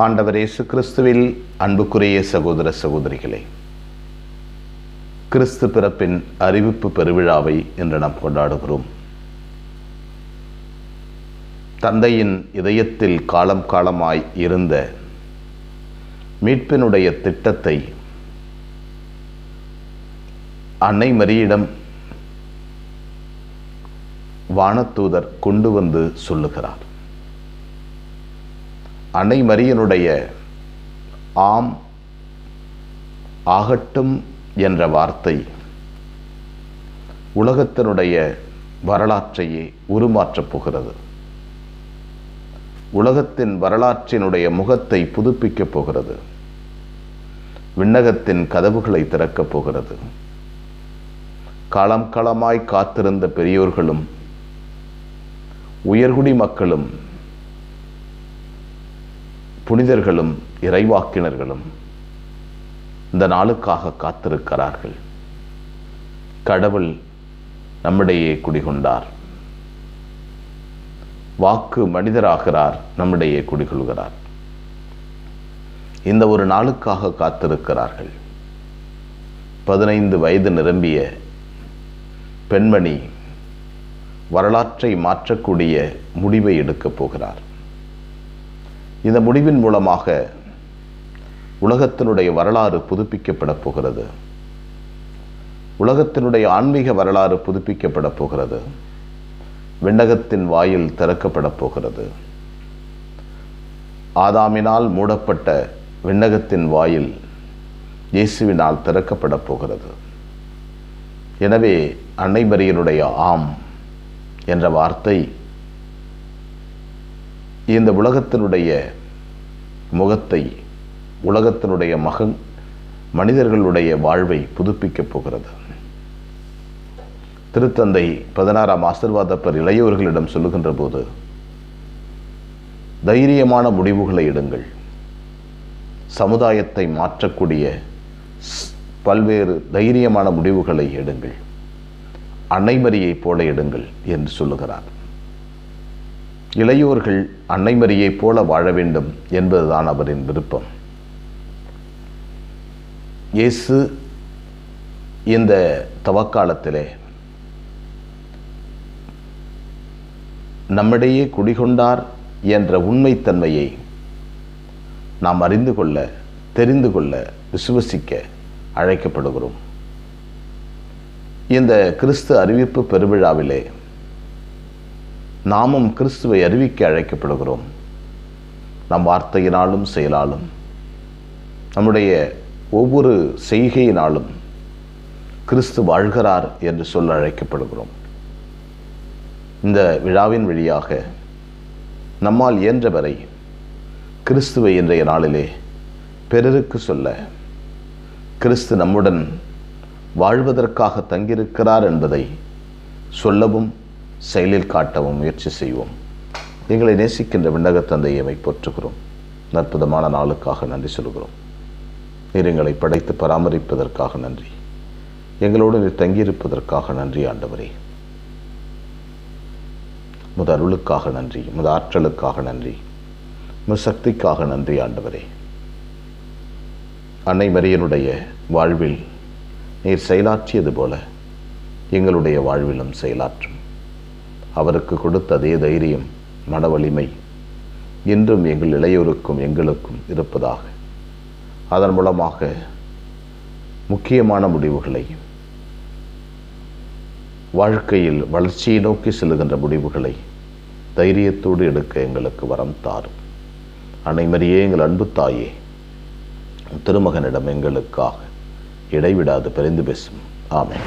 ஆண்டவர் இயேசு கிறிஸ்துவில் அன்புக்குரிய சகோதர சகோதரிகளே கிறிஸ்து பிறப்பின் அறிவிப்பு பெருவிழாவை இன்று நாம் கொண்டாடுகிறோம். தந்தையின் இதயத்தில் காலம் காலமாய் இருந்த மீட்பினுடைய திட்டத்தை அன்னை மரியிடம் வானத்தூதர் கொண்டு வந்து சொல்லுகிறார். அன்னை மரியனுடைய ஆம் ஆகட்டும் என்ற வார்த்தை உலகத்தினுடைய வரலாற்றையே உருமாற்றப் போகிறது. உலகத்தின் வரலாற்றினுடைய முகத்தை புதுப்பிக்கப் போகிறது. விண்ணகத்தின் கதவுகளை திறக்கப் போகிறது. காலம் களமாய் காத்திருந்த பெரியோர்களும் உயர்குடி மக்களும் புனிதர்களும் இறைவாக்கினர்களும் இந்த நாளுக்காக காத்திருக்கிறார்கள். கடவுள் நம்மிடையே குடிகொண்டார். வாக்கு மனிதராகிறார் நம்மிடையே குடிகொள்கிறார். இந்த ஒரு நாளுக்காக காத்திருக்கிறார்கள். பதினைந்து வயது நிரம்பிய பெண்மணி வரலாற்றை மாற்றக்கூடிய முடிவை எடுக்கப் போகிறார். இந்த முடிவின் மூலமாக உலகத்தினுடைய வரலாறு புதுப்பிக்கப்பட போகிறது. உலகத்தினுடைய ஆன்மீக வரலாறு புதுப்பிக்கப்பட போகிறது. விண்ணகத்தின் வாயில் திறக்கப்பட போகிறது. ஆதாமினால் மூடப்பட்ட விண்ணகத்தின் வாயில் இயேசுவினால் திறக்கப்பட போகிறது. எனவே அன்னை மரியனுடைய ஆம் என்ற வார்த்தை இந்த உலகத்தினுடைய முகத்தை உலகத்தினுடைய மகன் மனிதர்களுடைய வாழ்வை புதுப்பிக்கப் போகிறது. திருத்தந்தை பதினாறாம் ஆசிர்வாதப்பர் இளையோர்களிடம் சொல்லுகின்ற போது தைரியமான முடிவுகளை எடுங்கள். சமுதாயத்தை மாற்றக்கூடிய பல்வேறு தைரியமான முடிவுகளை எடுங்கள். அன்னைமரியைப் போல எடுங்கள் என்று சொல்லுகிறார். இளையோர்கள் அன்னைமரியைப் போல வாழ வேண்டும் என்பதுதான் அவரின் விருப்பம். இயேசு இந்த தவக்காலத்திலே நம்மிடையே குடிகொண்டார் என்ற உண்மைத்தன்மையை நாம் அறிந்து கொள்ள தெரிந்து கொள்ள விசுவசிக்க அழைக்கப்படுகிறோம். இந்த கிறிஸ்து அறிவிப்பு பெருவிழாவிலே நாமும் கிறிஸ்துவை அறிவிக்க அழைக்கப்படுகிறோம். நம் வார்த்தையினாலும் செயலாலும் நம்முடைய ஒவ்வொரு செய்கையினாலும் கிறிஸ்து வாழ்கிறார் என்று சொல்ல அழைக்கப்படுகிறோம். இந்த விழாவின் வழியாக நம்மால் இயன்றவரை கிறிஸ்துவை இன்றைய நாளிலே பிறருக்கு சொல்ல கிறிஸ்து நம்முடன் வாழ்வதற்காக தங்கியிருக்கிறார் என்பதை சொல்லவும் செயலில் காட்டவும் முயற்சி செய்வோம். எங்களை நேசிக்கின்ற விண்ணக தந்தையமை போற்றுகிறோம். அற்புதமான நாளுக்காக நன்றி சொல்கிறோம் நீர் எங்களை படைத்து பராமரிப்பதற்காக நன்றி. எங்களோடு நீர் தங்கியிருப்பதற்காக நன்றி ஆண்டவரே. முத அருளுக்காக நன்றி முத ஆற்றலுக்காக நன்றி முத சக்திக்காக நன்றி ஆண்டவரே. அன்னை மரியனுடைய வாழ்வில் நீர் செயலாற்றியது போல எங்களுடைய வாழ்விலும் செயலாற்றும். அவருக்கு கொடுத்த அதே தைரியம் மன வலிமை இன்றும் எங்கள் இளையோருக்கும் எங்களுக்கும் இருப்பதாக. அதன் மூலமாக முக்கியமான முடிவுகளை வாழ்க்கையில் வளர்ச்சியை நோக்கி செல்லுகின்ற முடிவுகளை தைரியத்தோடு எடுக்க எங்களுக்கு வரம் தாரும். அனைமரியே எங்கள் அன்பு தாயே திருமகனிடம் எங்களுக்காக இடைவிடாது பிரிந்து பேசும். ஆமே